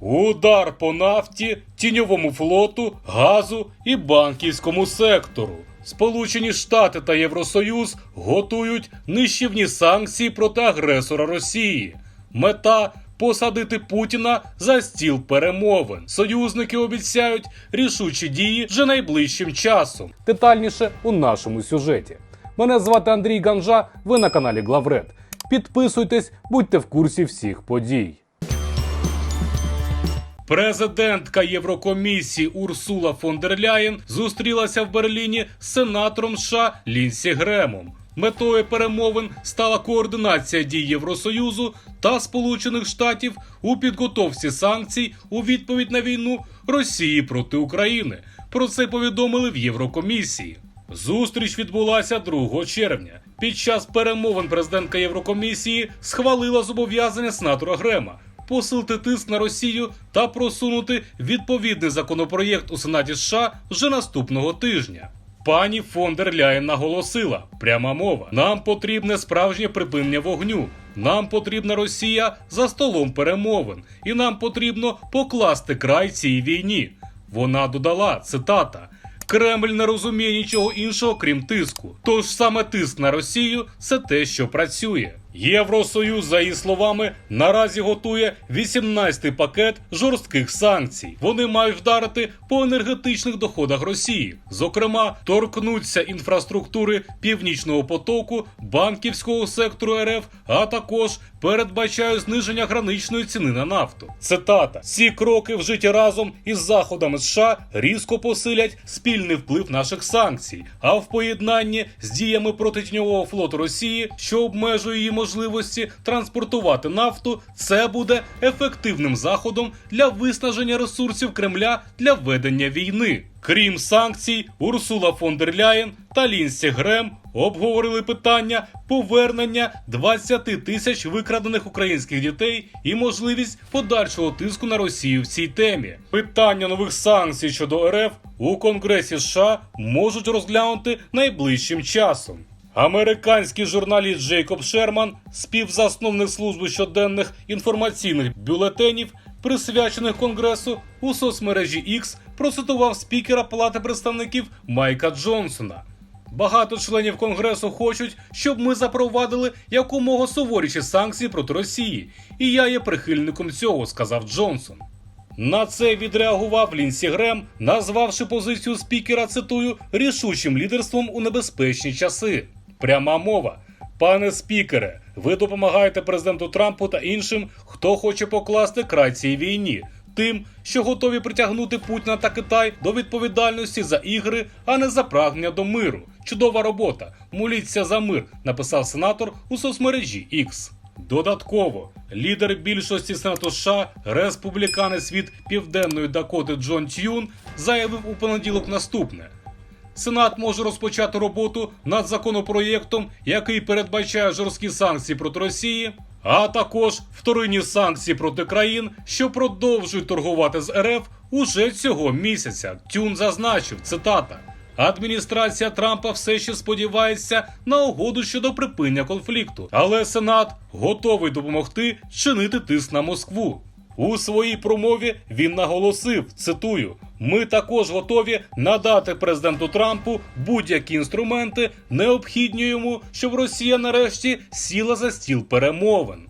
Удар по нафті, тіньовому флоту, газу і банківському сектору. Сполучені Штати та Євросоюз готують нищівні санкції проти агресора Росії. Мета посадити Путіна за стіл перемовин. Союзники обіцяють рішучі дії вже найближчим часом. Детальніше у нашому сюжеті. Мене звати Андрій Ганжа. Ви на каналі Главред. Підписуйтесь, будьте в курсі всіх подій. Президентка Єврокомісії Урсула фон дер Ляєн зустрілася в Берліні з сенатором США Лінсі Гремом. Метою перемовин стала координація дій Євросоюзу та Сполучених Штатів у підготовці санкцій у відповідь на війну Росії проти України. Про це повідомили в Єврокомісії. Зустріч відбулася 2 червня. Під час перемовин президентка Єврокомісії схвалила зобов'язання сенатора Грема посилити тиск на Росію та просунути відповідний законопроєкт у Сенаті США вже наступного тижня. Пані фон дер Ляєн наголосила: пряма мова. Нам потрібне справжнє припинення вогню. Нам потрібна Росія за столом перемовин, і нам потрібно покласти край цій війні. Вона додала цитата. Кремль не розуміє нічого іншого, крім тиску. Тож саме тиск на Росію це те, що працює. Євросоюз, за її словами, наразі готує 18-й пакет жорстких санкцій. Вони мають вдарити по енергетичних доходах Росії, зокрема, торкнуться інфраструктури північного потоку, банківського сектору РФ, а також передбачають зниження граничної ціни на нафту. Цитата: ці кроки вжиті разом із заходами США різко посилять спільний вплив наших санкцій, а в поєднанні з діями проти тіньового флоту Росії, що обмежує її можливості транспортувати нафту, це буде ефективним заходом для виснаження ресурсів Кремля для ведення війни. Крім санкцій, Урсула фон дер Ляєн та Лінсі Грем обговорили питання повернення 20 тисяч викрадених українських дітей і можливість подальшого тиску на Росію в цій темі. Питання нових санкцій щодо РФ у Конгресі США можуть розглянути найближчим часом. Американський журналіст Джейкоб Шерман, співзасновник служби щоденних інформаційних бюлетенів, присвячених Конгресу у соцмережі X, процитував спікера Палати представників Майка Джонсона. Багато членів Конгресу хочуть, щоб ми запровадили якомога суворіші санкції проти Росії, і я є прихильником цього, сказав Джонсон. На це відреагував Лінсі Грем, назвавши позицію спікера цитую рішучим лідерством у небезпечні часи. Пряма мова. Пане спікере, ви допомагаєте президенту Трампу та іншим, хто хоче покласти край цій війні. Тим, що готові притягнути Путіна та Китай до відповідальності за ігри, а не за прагнення до миру. Чудова робота. Моліться за мир, написав сенатор у соцмережі X. Додатково, лідер більшості Сенату США, республіканець від Південної Дакоти Джон Т'юн, заявив у понеділок наступне. Сенат може розпочати роботу над законопроєктом, який передбачає жорсткі санкції проти Росії, а також вторинні санкції проти країн, що продовжують торгувати з РФ уже цього місяця. Тюн зазначив цитата. Адміністрація Трампа все ще сподівається на угоду щодо припинення конфлікту, але Сенат готовий допомогти чинити тиск на Москву. У своїй промові він наголосив: цитую: ми також готові надати президенту Трампу будь-які інструменти, необхідні йому, щоб Росія нарешті сіла за стіл перемовин.